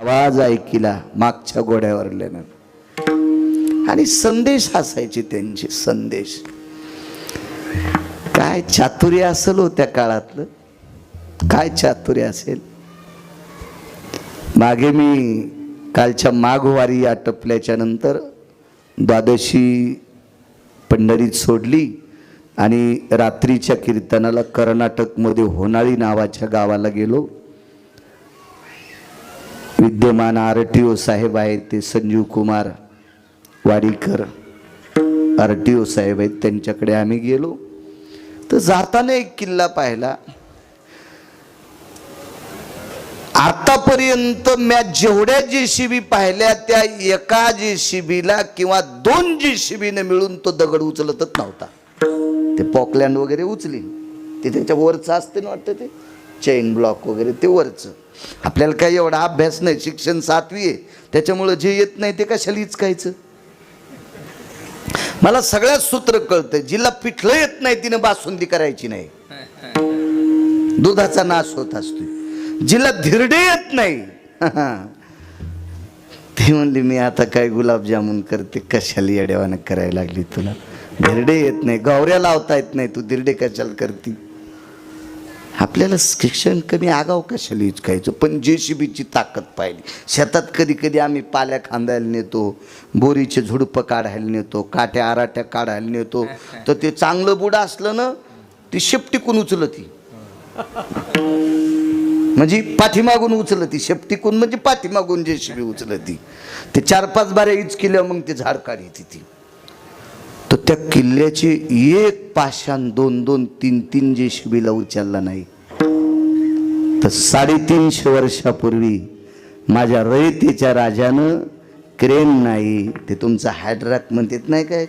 आवाज ऐकिला मागच्या गोड्यावरल्यानं आणि संदेश असायचे त्यांचे संदेश. काय चातुर्य असेल हो त्या काळातलं? काय चातुर्य असेल? मागे मी कालच्या माघवारी आटपल्याच्या नंतर द्वादशी पंढरीत सोडली आणि रात्रीच्या कीर्तनाला कर्नाटकमध्ये होनाळी नावाच्या गावाला गेलो. विद्यमान आर टी ओ साहेब आहेत ते Sanjeev Kumar Wadikar. R T O साहेब आहेत त्यांच्याकडे आम्ही गेलो. तर जाताना एक किल्ला पाहिला. आतापर्यंत म्या जेवढ्या जे शिबी पाहिल्या त्या एका जे शिबीला किंवा दोन जे शिबीने मिळून तो दगड उचलतच नव्हता. ते पॉकलँड वगैरे उचली. ते त्याच्या वरचं असते ना वाटतं ते? चेन ब्लॉक वगैरे ते वरचं. आपल्याला काही एवढा अभ्यास नाही शिक्षण सातवी आहे. त्याच्यामुळं जे येत नाही ते कशाला इचकायचं मला सगळ्यात सूत्र कळतं जिला पिठलं येत नाही तिनं बासुंदी करायची नाही. दुधाचा नाश होत असतो जिला धिरडे येत नाही. ते म्हणली मी आता काय गुलाबजामुन करते? कशाला येड्यावानं करायला लागली तुला? धिरडे येत नाही. गौऱ्या लावता येत नाही. तू धिरडे कशाला करती? आपल्याला शिक्षण कमी आगाव कशाला इचकायचं पण जे सी बीची ताकद पाहिली. शेतात कधी कधी आम्ही पाल्या खांदायला नेतो बोरीचे झुडपं काढायला नेतो काट्या आराट्या काढायला नेतो. तर ते चांगलं बुड असलं ना ती शेपटीकून उचलती. म्हणजे पाठीमागून उचलती. शेपटीकून म्हणजे पाठीमागून जे शिबी उचलती. ते चार पाच बाऱ्या इच केल्या मग ते झाड काढी ती त्या किल्ल्याचे एक पाषाण दोन दोन तीन तीन जे शिबीला उचलला नाही. तर साडेतीनशे वर्षापूर्वी माझ्या रयतेच्या राजानं क्रेन नाही ते तुमचं हायड्रॅक म्हणतात नाही काय?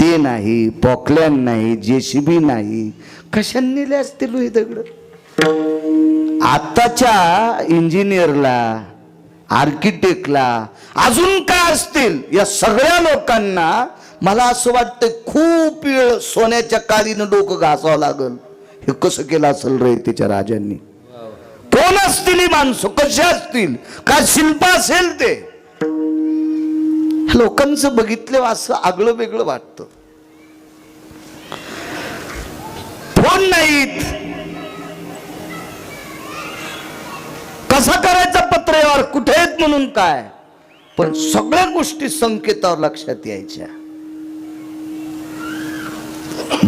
ते नाही पॉकलॅन नाही जे नाही कशाने नेले असतील हे दगड? आताच्या इंजिनियरला आर्किटेक्टला अजून काय असतील? या सगळ्या लोकांना मला असं वाटतं खूप वेळ सोन्याच्या काळीनं डोकं घासावं लागल. हे कसं केलं असेल रे त्याच्या राजांनी? कोण असतील ही माणसं? कशी असतील? काय शिल्प असेल ते? लोकांचं बघितलं असं आगळं वेगळं वाटतं. फोन नाहीत. कसा करायचा पत्रेवर कुठे आहेत म्हणून काय? पण सगळ्या गोष्टी संकेतावर लक्षात यायच्या.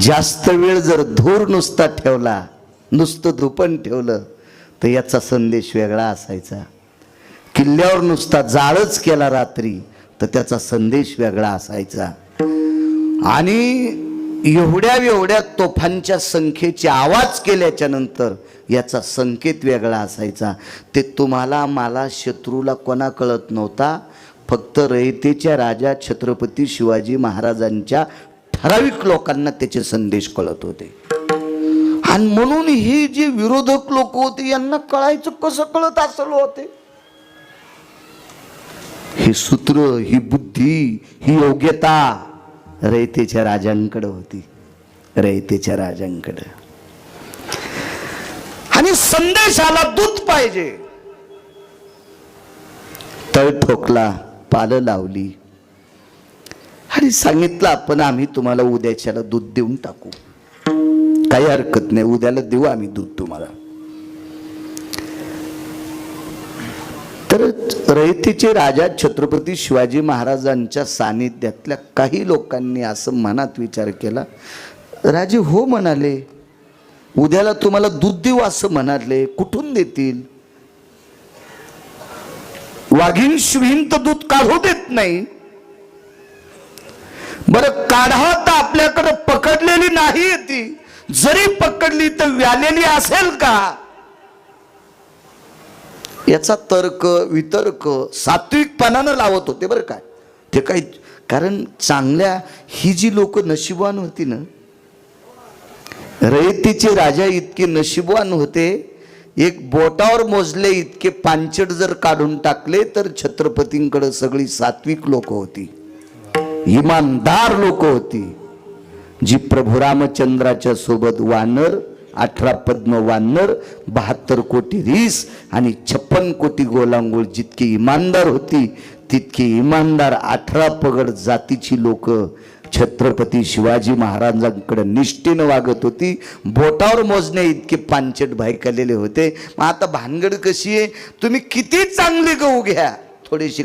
जास्त वेळ जर धूर नुसता ठेवला नुसतं धुपण ठेवलं तर याचा संदेश वेगळा असायचा. किल्ल्यावर नुसता जाळच केला रात्री तर त्याचा संदेश वेगळा असायचा. आणि एवढ्या एवढ्या तोफांच्या संख्येचे आवाज केल्याच्यानंतर याचा संकेत वेगळा असायचा. ते तुम्हाला मला शत्रूला कोणा कळत नव्हता. फक्त रयतेच्या राजा छत्रपती शिवाजी महाराजांच्या ठराविक लोकांना त्याचे संदेश कळत होते. आणि म्हणून ही जी विरोधक लोक होते यांना कळायचं कसं कळत असेल होते हे सूत्र ही बुद्धी ही योग्यता रयतेच्या राजांकडे होती. रयतेच्या राजांकडे. आणि संदेशाला दूध पाहिजे. तळ ठोकला पालं लावली. अरे सांगितलं आपण आम्ही तुम्हाला उद्याच्याला दूध देऊन टाकू. काही हरकत नाही उद्याला देऊ आम्ही दूध तुम्हाला. तर रयतीचे राजा छत्रपती शिवाजी महाराजांच्या सानिध्यातल्या काही लोकांनी असं मनात विचार केला. राजे हो म्हणाले उद्याला तुम्हाला दूध देऊ असं म्हणाले कुठून देतील? वाघीन शिवीन तर दूध काढू देत नाही. बरं काढा तर आपल्याकडं पकडलेली नाही ती. जरी पकडली तर व्यालेली असेल का? याचा तर्क वितर्क सात्विकपणानं लावत होते बरं काय ते काही कारण चांगल्या ही जी लोक नशिबवान होती ना रयतीचे राजा इतके नशिबवान होते एक बोटावर मोजले इतके पांचट जर काढून टाकले तर छत्रपतींकडे सगळी सात्विक लोक होती. इमानदार लोक होती. जी प्रभू रामचंद्राच्या सोबत वानर अठरा पद्म वानर बहात्तर कोटी रीस आणि छप्पन कोटी गोलांगोळ जितकी इमानदार होती तितकी इमानदार अठरा पगड जातीची लोक छत्रपती शिवाजी महाराजांकडे निष्ठेनं वागत होती. बोटावर मोजणे इतके पांचट भायकलेले होते. मग आता भानगड कशी आहे? तुम्ही किती चांगले गहू घ्या. थोडेसे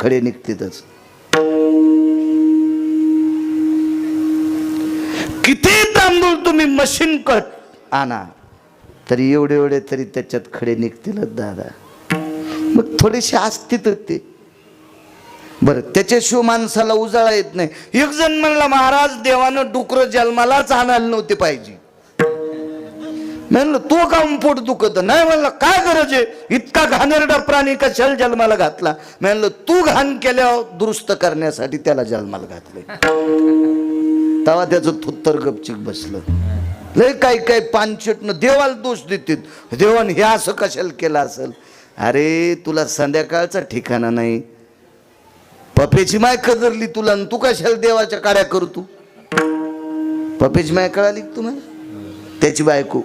खडे निघतेतच. किती तांदूळ तुम्ही मशीन कट आणा तरी एवढे एवढे तरी त्याच्यात खडे निघतीलच दादा. मग थोडेसे असतील ते बरं त्याच्याशिवाय माणसाला उजाळा येत नाही. एक जण म्हणला महाराज देवानं डुकर जन्मालाच आणायला नव्हते पाहिजे. म्हणलं तो काम पोट दुखत. नाही म्हणलं काय गरज आहे? इतका घाणेरडा प्राणी कशाला जन्माला घातला? म्हणलं तू घाण केल्यावर दुरुस्त करण्यासाठी त्याला जन्माला घातले तेव्हा त्याचं थुत्तर गपचिक बसलं. लय काही काय पानचिटणं देवाला दोष देतात देवान हे असं कशाला केलं असेल? अरे तुला संध्याकाळचा ठिकाणा नाही. पपेची माय कदरली तुला आणि तू कशाला देवाच्या काड्या करू तू? पपेची माय कळाली तुम्हाला? त्याची बायको.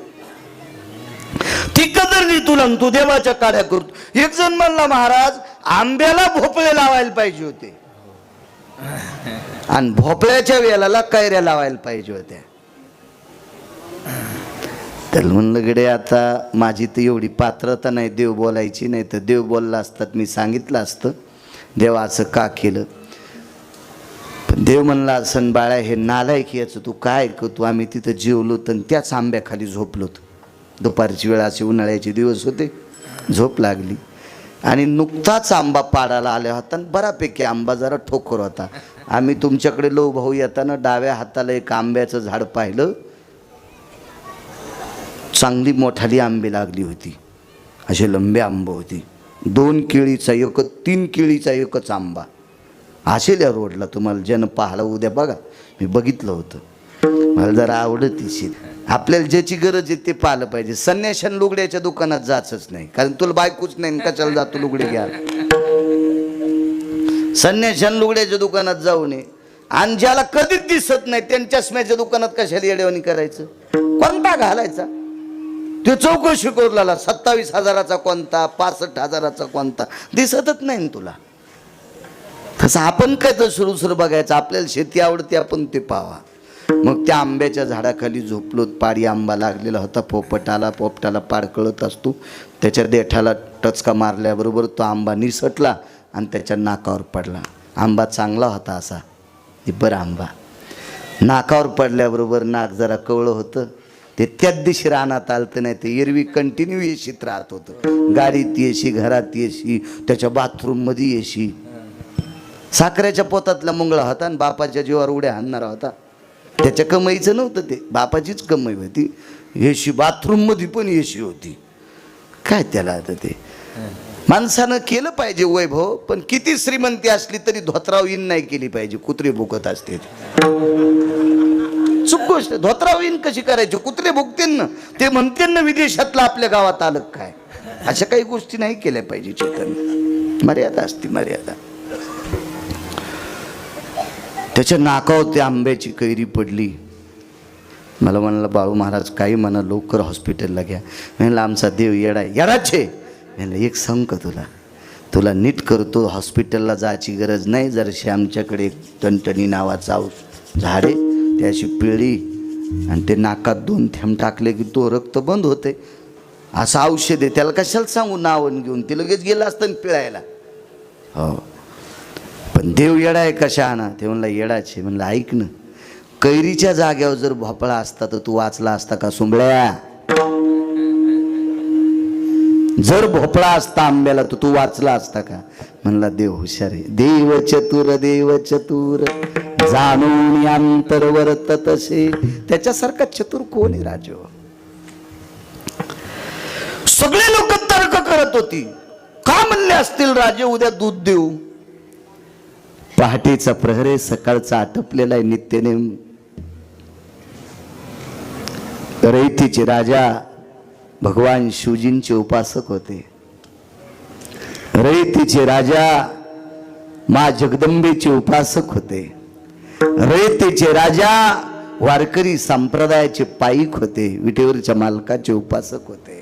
ती कदरली तुला तू देवाच्या काड्या करतो एक जण म्हणला महाराज आंब्याला भोपळे लावायला पाहिजे होते. आणि भोपळ्याच्या वेलाला कैऱ्या लावायला पाहिजे होत्या. तर म्हणलं गडे आता माझी तर एवढी पात्रता नाही देव बोलायची नाही तर देव बोलला असतात मी सांगितलं असतं. देवा असं का केलं? पण देव म्हणला असं बाळा हे नालायक याचं तू काय ऐकतो आम्ही तिथं जेवलो तर त्याच आंब्याखाली झोपलोत दुपारची वेळ असे उन्हाळ्याचे दिवस होते. झोप लागली. आणि नुकताच आंबा पाडायला आला होता. आणि बऱ्यापैकी आंबा जरा ठोकर होता. आम्ही तुमच्याकडे लो भाऊ येताना डाव्या हाताला एक आंब्याचं झाड पाहिलं. चांगली मोठाली आंबे लागली होती. असे लंबे आंबे होती. दोन केळीचा एक तीन केळीचा एकच आंबा. असेल या रोडला तुम्हाला जन पाहायला उद्या बघा. मी बघितलं होतं. मला जरा आवडत येशील आपल्याला ज्याची गरज आहे ते पाहिलं पाहिजे. संन्याशान लुगड्याच्या दुकानात जायचंच नाही. कारण तुला बायकोच नाही का कशाला जातो लुगडे घ्या संन्याशान लुगड्याच्या दुकानात जाऊ नये. आणि ज्याला कधीच दिसत नाही त्यांच्या चष्म्याच्या दुकानात कशाला येडेवणी करायचं? कोणता घालायचा? तो चौकशी करू लागला सत्तावीस हजाराचा कोणता पासष्ट हजाराचा कोणता? दिसतच नाही तुला. तसं आपण काय तर सुरू सुरू बघायचं. आपल्याला शेती आवडते आपण ते पावा. मग त्या आंब्याच्या झाडाखाली झोपलो पाडी आंबा लागलेला होता पोपटाला पोपटाला पाड कळत असतो. त्याच्या देठाला टचका मारल्याबरोबर तो आंबा निसटला आणि त्याच्या नाकावर पडला. आंबा चांगला होता असा बरं आंबा. नाकावर पडल्याबरोबर नाक जरा कवळं होतं. ते त्याच दिवशी रानात आलतं नाही ते एरवी कंटिन्यू येशीत राहत होतं. गाडीत येशी घरात येशी त्याच्या बाथरूममध्ये येशी. साखरेच्या पोतातला मुंगळा होता आणि बापाच्या जीवावर उड्या हाणणारा होता. त्याच्या कमाईचं नव्हतं ते. बापाचीच कमाई होती. येशी बाथरूममध्ये पण येशी होती. काय त्याला आता ते? माणसानं केलं पाहिजे वैभव पण किती श्रीमंती असली तरी धोत्राव नाही केली पाहिजे. कुत्रे भुकत असते. चुक गोष्ट धोत्राव कशी करायची? कुत्रे भुकतील ना. ते म्हणतील ना विदेशातलं आपल्या गावात आलं काय? अशा काही गोष्टी नाही केल्या पाहिजे चेतन. मर्यादा असती मर्यादा. त्याच्या नाकावर त्या आंब्याची कैरी पडली. मला म्हणलं बाळू महाराज काही म्हणा लवकर हॉस्पिटलला घ्या. म्हणलं आमचा देव येडा येडाचे म्हणलं एक सांग का तुला. तुला नीट करतो हॉस्पिटलला जायची गरज नाही जरशी आमच्याकडे टणटणी नावाचा झाडे त्याशी पिळी आणि ते नाकात दोन थेंब टाकले की तो रक्त बंद होते असं औषध आहे त्याला कशाला सांगू नावन घेऊन? ते लगेच गेलं असतं पिळायला. हो. पण देव येडा आहे कशा आणा ते म्हणला येडाचे. म्हणलं ऐक ना. कैरीच्या जाग्यावर जर भोपळा असता तर तू वाचला असता का सुंबळ्या जर भोपळा असता आंब्याला तर तू वाचला असता का? म्हणला देव हुशार आहे. देव चतुर देव चतुर जाणून अंतरवर तसे त्याच्यासारखा चतुर कोण आहे राजो? सगळे लोक तर्क करत होती. का म्हणले असतील राजे उद्या दूध देऊ? पहाटेचा प्रहरे सकाळचा आटपलेला आहे नित्यनेम. रैतीचे राजा भगवान शिवजींचे उपासक होते. रैतीचे राजा मा जगदंबेचे उपासक होते. रयतेचे राजा वारकरी संप्रदायाचे पाईक होते विटेवरच्या मालकाचे उपासक होते.